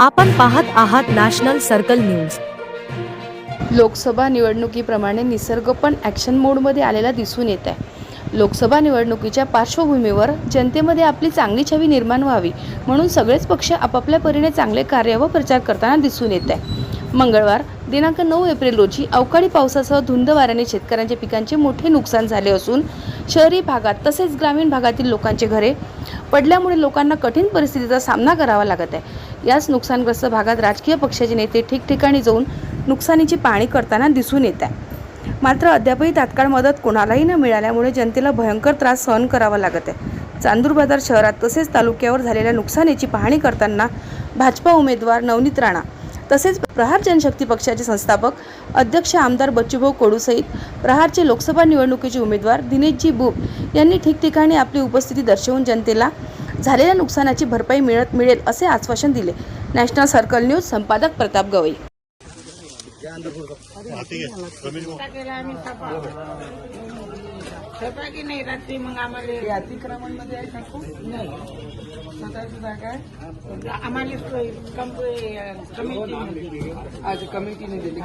आपण पाहत आहात नॅशनल सर्कल न्यूज. लोकसभा निवडणुकीप्रमाणे निसर्ग पण ॲक्शन मोडमध्ये आलेला दिसून येत आहे लोकसभा निवडणुकीच्या पार्श्वभूमीवर जनतेमध्ये आपली चांगली छवी निर्माण व्हावी म्हणून सगळेच पक्ष आपापल्या परीने चांगले कार्य व प्रचार करताना दिसून येत आहे मंगळवार दिनांक नऊ एप्रिल रोजी अवकाळी पावसासह धुंद वाऱ्याने शेतकऱ्यांच्या पिकांचे मोठे नुकसान झाले असून शहरी भागात तसेच ग्रामीण भागातील लोकांचे घरे पडल्यामुळे लोकांना कठीण परिस्थितीचा सामना करावा लागत आहे. याच नुकसानग्रस्त भागात राजकीय पक्षाचे नेते ठिकठिकाणी जाऊन नुकसानीची पाहणी करताना दिसून येत आहे. मात्र अद्यापही तात्काळ मदत कोणालाही न मिळाल्यामुळे जनतेला भयंकर त्रास सहन करावा लागत आहे. चांदूर बाजार शहरात तसेच तालुक्यावर झालेल्या नुकसानीची पाहणी करताना भाजपा उमेदवार नवनीत राणा तसेच प्रहार जनशक्ती पक्षाचे संस्थापक अध्यक्ष आमदार बच्चूभाऊ कोडूसहित प्रहारचे लोकसभा निवडणुकीचे उमेदवार दिनेशजी बुब यांनी ठिकठिकाणी आपली उपस्थिती दर्शवून जनतेला झालेल्या नुकसानाची भरपाई मिळत मिळेल असे आश्वासन दिले. नॅशनल सर्कल न्यूज संपादक प्रताप गवई. की नाही रात्री मग आम्हाला अतिक्रमणमध्ये आहे का खूप? नाही. स्वतःची जागा आहे? आम्हाला कमिटी आज कमिटीने दिली.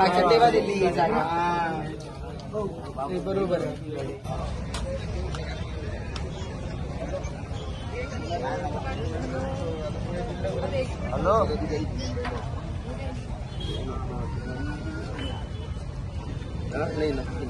अच्छा तेव्हा दिली ही जागा. ते बरोबर आहे. हॅलो. नाही नक्की